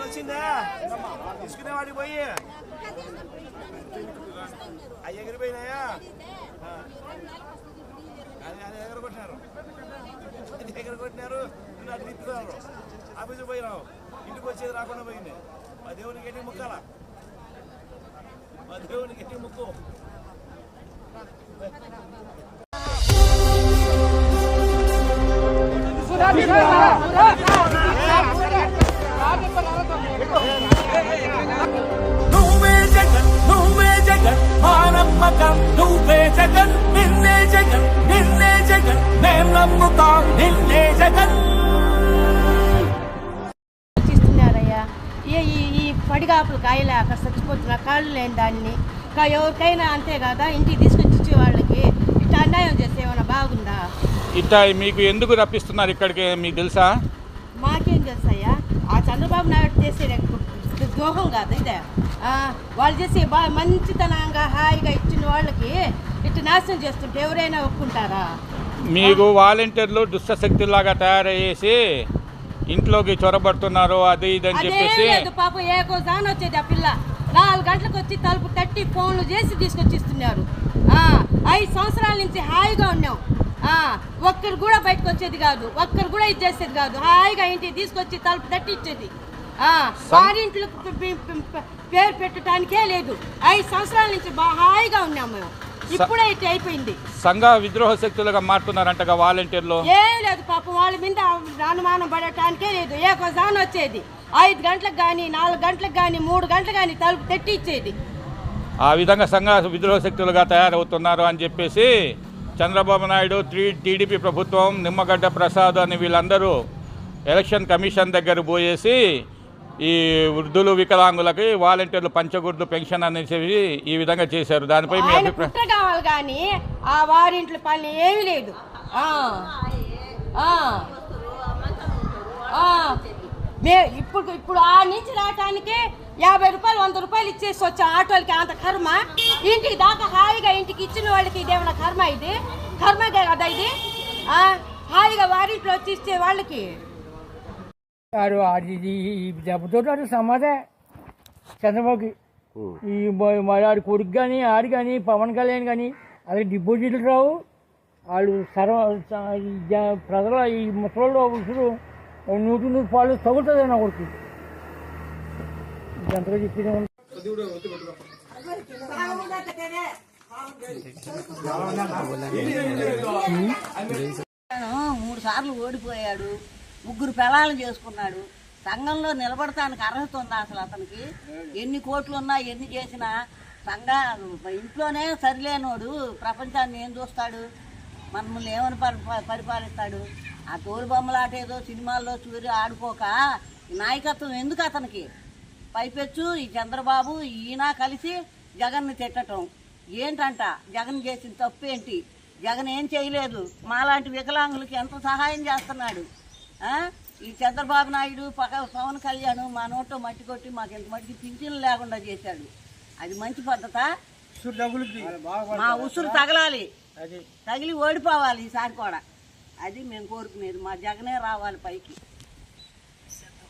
వచ్చిందా తీసుకునే వాడికి పోయి అవి ఎగిరిపోయినాయా అది అది ఎగర కొట్టినారు అది ఎగర కొట్టినారు నేను అటు తిప్పుతున్నారు ఆఫీసు పోయినావు ఇంటికి వచ్చేది రాకుండా పోయింది మా దేవునికి ఎట్టి ముక్కాల మా దేవునికి ఎట్టి ముక్కు నువ్వే జగన్ నువ్వే జగన్ మా నమ్మకం నువ్వే జగన్ నిన్నే జగన్ నిన్నే జగన్ మేం నమ్ముతాం నిన్నే జగన్. ఇస్తున్నారయ్యా ఏ ఈ ఈ పడిగాపులు కాయలేక చచ్చిపోతున్న కాళ్ళు లేని దాన్ని. ఎవరికైనా అంతే కదా ఇంటికి తీసుకొచ్చి ఇచ్చే వాళ్ళకి ఇట్లా అన్యాయం చేస్తే ఏమైనా బాగుందా? ఇట్టా మీకు ఎందుకు రప్పిస్తున్నారు ఇక్కడికి? మీకు తెలుసా? మాకేం తెలుసయ్యా? ఆ చంద్రబాబు నాయుడు చేసే ద్రోహం కాదు ఇదే. వాళ్ళు చేసే బా మంచితనంగా హాయిగా ఇచ్చిన వాళ్ళకి ఇట్లా నాశనం చేస్తుంటే ఎవరైనా ఒప్పుకుంటారా? మీకు వాలంటీర్లు దుష్టశక్తుల్లాగా తయారయ్యేసి ఇంట్లోకి చొరబడుతున్నారు అది ఇది అని చెప్పేసి. పాపం ఏ కోసాన వచ్చేది ఆ పిల్ల. నాలుగు గంటలకు వచ్చి తలుపు తట్టి ఫోన్లు చేసి తీసుకొచ్చి ఇస్తున్నారు ఆ, ఐదు సంవత్సరాల నుంచి హాయిగా ఉన్నాం. ఒక్కరు కూడా బయటకు వచ్చేది కాదు. ఒక్కరు కూడా ఇది చేసేది కాదు. హాయిగా ఇంటికి తీసుకొచ్చి తలుపు తట్టి ఇచ్చేది ఆ, వారింట్లకు పి- పి- పి- పి- పేరు పెట్టడానికే లేదు. ఐదు సంవత్సరాల నుంచి హాయిగా ఉన్నాం మేము. ఇప్పుడే ఇట్లా అయిపోయింది. సంఘ విద్రోహ శక్తులుగా మారుతున్నారంటగా వాలంటీర్లు? ఏం లేదు పాపం. వాళ్ళ మీద అనుమానం పడటానికే లేదు. ఏ కొసాన వచ్చేది. ఐదు గంటలకు కానీ నాలుగు గంటలకు కానీ మూడు గంటలకు కానీ తలుపు తెట్టి ఇచ్చేది ఆ విధంగా సంఘ విద్రోహ శక్తులుగా తయారవుతున్నారు అని చెప్పేసి చంద్రబాబు నాయుడు త్రీ టీడీపీ ప్రభుత్వం నిమ్మగడ్డ ప్రసాద్ అని వీళ్ళందరూ ఎలక్షన్ కమిషన్ దగ్గర పోయేసి ఈ వృద్ధులు వికలాంగులకి వాలంటీర్లు పంచగుర్దు పెన్షన్ అనేసి ఈ విధంగా చేశారు. దానిపై మీ అభిప్రాయం? కావాలి కానీ ఆ వారింట్లో పని ఏమీ లేదు. ఇప్పుడు ఇప్పుడు ఆ నుంచి రావటానికి యాభై రూపాయలు వంద రూపాయలు ఇచ్చేసి వచ్చాం ఆటోలకి అంత కర్మ? ఇంటికి దాకా హాయిగా ఇంటికి ఇచ్చిన వాళ్ళకి ఇదేమన్నా కర్మ ఇది? కర్మగే కదా ఇది? ఆ, హాయిగా వారింట్లో వచ్చి ఇచ్చే వాళ్ళకి ఆడు ఆడి ఈ దెబ్బతో ఆడు సమాధే చంద్రబాబుకి ఈ మరి ఆడి కొడుకు కానీ ఆడు కానీ పవన్ కళ్యాణ్ కానీ అది డిపాజిట్లు రావు. వాళ్ళు సర్వ ప్రజల ఈ ముసలోళ్ళు ఉసురు నూటి నూరు పాలు తగులుతుంది నా కొడుకు. మూడు సార్లు ఓడిపోయాడు. ముగ్గురు పెళాలు చేసుకున్నాడు. సంఘంలో నిలబడటానికి అర్హత ఉందా అసలు అతనికి? ఎన్ని కోట్లున్నా ఎన్ని చేసినా సంఘ ఇంట్లోనే సరిలేనోడు ప్రపంచాన్ని ఏం చూస్తాడు? మనల్ని ఏమని పరి పరిపాలిస్తాడు? ఆ తోలు బొమ్మలాట ఏదో సినిమాల్లో చూరి ఆడుకోక నాయకత్వం ఎందుకు అతనికి? పైపెచ్చు ఈ చంద్రబాబు ఈయన కలిసి జగన్ని తిట్టటం. ఏంటంట? జగన్ చేసిన తప్పు ఏంటి జగన్ ఏం చేయలేదు? మాలాంటి వికలాంగులకి ఎంత సహాయం చేస్తున్నాడు? ఆ? ఈ చంద్రబాబు నాయుడు పక పవన్ కళ్యాణ్ మా నోట్లో మట్టి కొట్టి మాకు ఇంత మట్టికి పింఛన్లు లేకుండా చేశాడు. అది మంచి పద్ధత? మా ఉసురు తగలాలి. తగిలి ఓడిపోవాలి ఈసారి కూడా. అది మేము కోరుకునేది. మా జగనే రావాలి పైకి.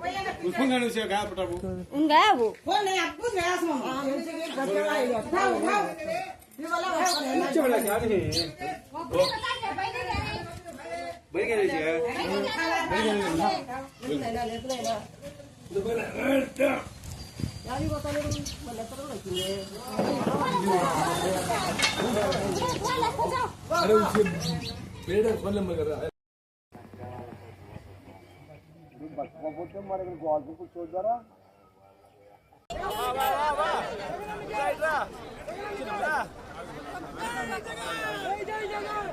उसको गाने से गा बेटा वो उनगा वो वो नहीं आपको नया सुनो उठाओ उठाओ ये वाला चला जा रहे हैं बैठ गए जी बैठ गए ना ले ले ना तो बोला यार ये बता ले मतलब तो नहीं है अरे उसे बेड़ा खोल मगर రా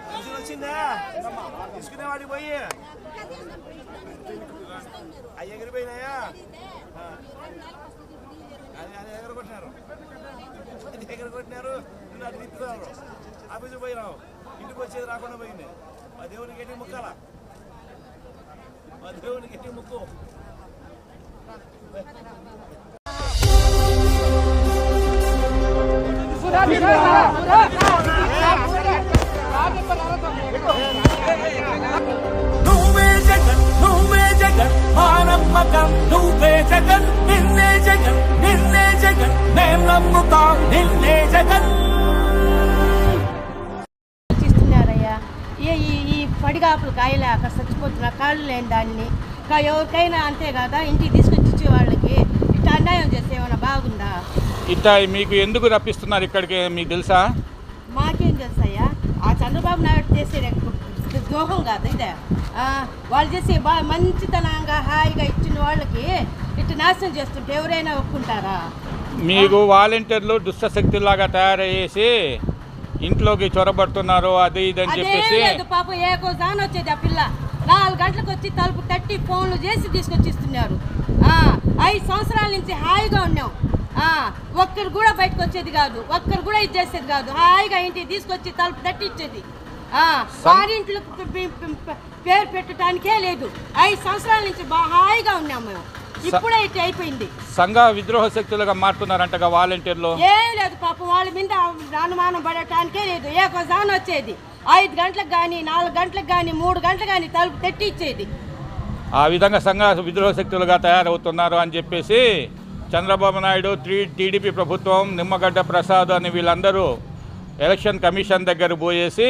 పెన్షన్ వచ్చిందా? తీసుకునేవాడికి పోయి. అవి ఎగిరిపోయినాయా ఆ. అది అది ఎగరగొట్టినారు అది ఎగరగొట్టినారు నిన్ను అటు తిప్పుతున్నారు ఆఫీసుకు పోయినావు. ఇంటికి వచ్చేది రాకుండా పోయింది. మా దేవునికి ఎట్టి ముక్కాలా? దేవునికి ఎట్టి ముక్కు నువ్వే జగన్ నువ్వే జగన్ మా నమ్మకం నువ్వే జగన్ నిన్నే జగన్ నిన్నే జగన్ మేం నమ్ముతాం నిన్నే జగన్ ఇస్తున్నారయ్యా ఈ ఈ- ఈ పడిగాపులు కాయలేక చచ్చిపోతున్న కాళ్ళు లేని దాన్ని. ఇంకా ఎవరికైనా అంతే కదా ఇంటికి తీసుకొచ్చి ఇచ్చే వాళ్ళకి ఇట్లా అన్యాయం చేస్తే ఏమైనా బాగుందా? ఇట్లా మీకు ఎందుకు రప్పిస్తున్నారు ఇక్కడికి మీకు తెలుసా? మాకేం తెలుసయ్యా? ఆ చంద్రబాబు నాయుడు చేసే ద్రోహం కాదు ఇదే. వాళ్ళు చేసే బా మంచితనంగా హాయిగా ఇచ్చిన వాళ్ళకి ఇట్లా నాశనం చేస్తుంటే ఎవరైనా ఒప్పుకుంటారా? మీకు వాలంటీర్లు దుష్టశక్తులాగా తయారయ్యేసి ఇంట్లోకి చొరబడుతున్నారు అది ఇది అని చెప్పేసి లేదు పాపం ఏ కోసాన వచ్చేది ఆ పిల్ల. నాలుగు గంటలకు వచ్చి తలుపు తట్టి ఫోన్లు చేసి తీసుకొచ్చి ఇస్తున్నారు ఆ, ఐదు సంవత్సరాల నుంచి హాయిగా ఉన్నాం. ఆ, ఒక్కరు కూడా బయటకు వచ్చేది కాదు. ఒక్కరు కూడా ఇది చేసేది కాదు. హాయిగా ఇంటికి తీసుకొచ్చి తలుపు తట్టి ఇచ్చేది. పే- పేరు పెట్టడానికే లేదు. ఐదు సంవత్సరాల నుంచి హాయిగా ఉన్నాం మేము. ఇప్పుడే ఇట్లా అయిపోయింది. సంఘ విద్రోహ శక్తులుగా మారుతున్నారంటగా వాలంటీర్లు. ఏం లేదు పాపం వాళ్ళ మీద అనుమానం పడటానికే లేదు. ఏ జాన్ వచ్చేది. ఐదు గంటలకు కానీ నాలుగు గంటలకు కానీ మూడు గంటలకు కానీ తలుపు తెట్టి ఇచ్చేది ఆ విధంగా సంఘ విద్రోహ శక్తులుగా తయారవుతున్నారు అని చెప్పేసి చంద్రబాబు నాయుడు త్రీ టీడీపీ ప్రభుత్వం నిమ్మగడ్డ ప్రసాద్ అని వీళ్ళందరూ ఎలక్షన్ కమిషన్ దగ్గర పోయేసి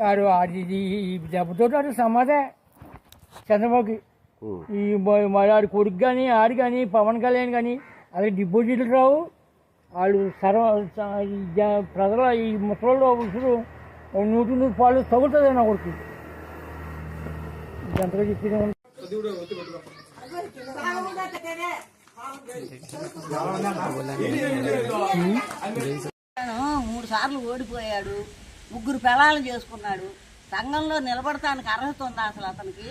వారు అది దెబ్బతో సమాధే. చంద్రబాబుకి. ఈ ఆడి కొడుకు కానీ ఆడి కానీ పవన్ కళ్యాణ్ కానీ అది డిపాజిట్లు రావు. వాళ్ళు సర్వ ప్రజల ఈ ముసలి ఉసురు నూటి నూరు పాలు తగులుతుంది నా కొడుకు. ఎంతగా చెప్పింది మూడు సార్లు ఓడిపోయాడు. ముగ్గురు పిల్లలు చేసుకున్నాడు. సంఘంలో నిలబడటానికి అర్హత ఉందా అసలు అతనికి?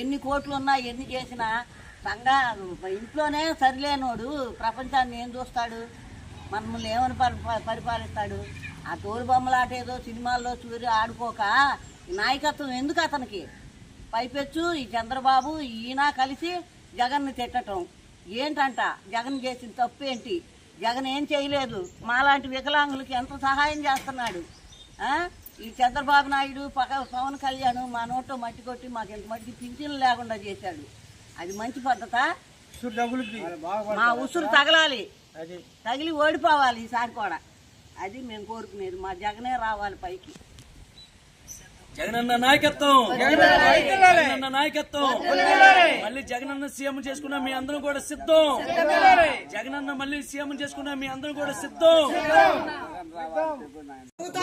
ఎన్ని కోట్లు ఉన్నా ఎన్ని చేసినా సంఘ ఇంట్లోనే సరిలేనోడు ప్రపంచాన్ని ఏం చూస్తాడు? మనల్ని ఏమని పరి పరిపాలిస్తాడు? ఆ తోలు బొమ్మలాట ఏదో సినిమాల్లో చూరి ఆడుకోక నాయకత్వం ఎందుకు అతనికి? పైపెచ్చు ఈ చంద్రబాబు ఈయన కలిసి జగన్ని తిట్టటం. ఏంటంట? జగన్ చేసిన తప్పు ఏంటి జగన్ ఏం చేయలేదు. మాలాంటి వికలాంగులకి ఎంత సహాయం చేస్తున్నాడు? ఈ చంద్రబాబు నాయుడు పక్క పవన్ కళ్యాణ్ మా నోట్లో మట్టి కొట్టి మాకు ఇంత మట్టికి పింఛన్లు లేకుండా చేశాడు. అది మంచి పద్ధత? మా ఉసురు తగలాలి. తగిలి ఓడిపోవాలి ఈసారి కూడా. అది మేము కోరుకునేది. మా జగనే రావాలి పైకి. జగనన్న నాయకత్వం. జగనన్న నాయకత్వం. మళ్ళీ జగనన్న సీఎం చేసుకున్న మీ అందరం కూడా సిద్ధం. జగనన్న మళ్ళీ సీఎం చేసుకున్న మీ అందరం కూడా సిద్ధం.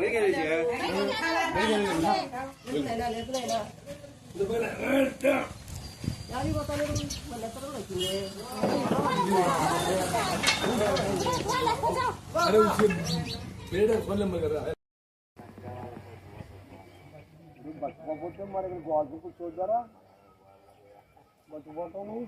बैठे लीजिए बस वो मारे गोल को छोड़ दे बस वो नहीं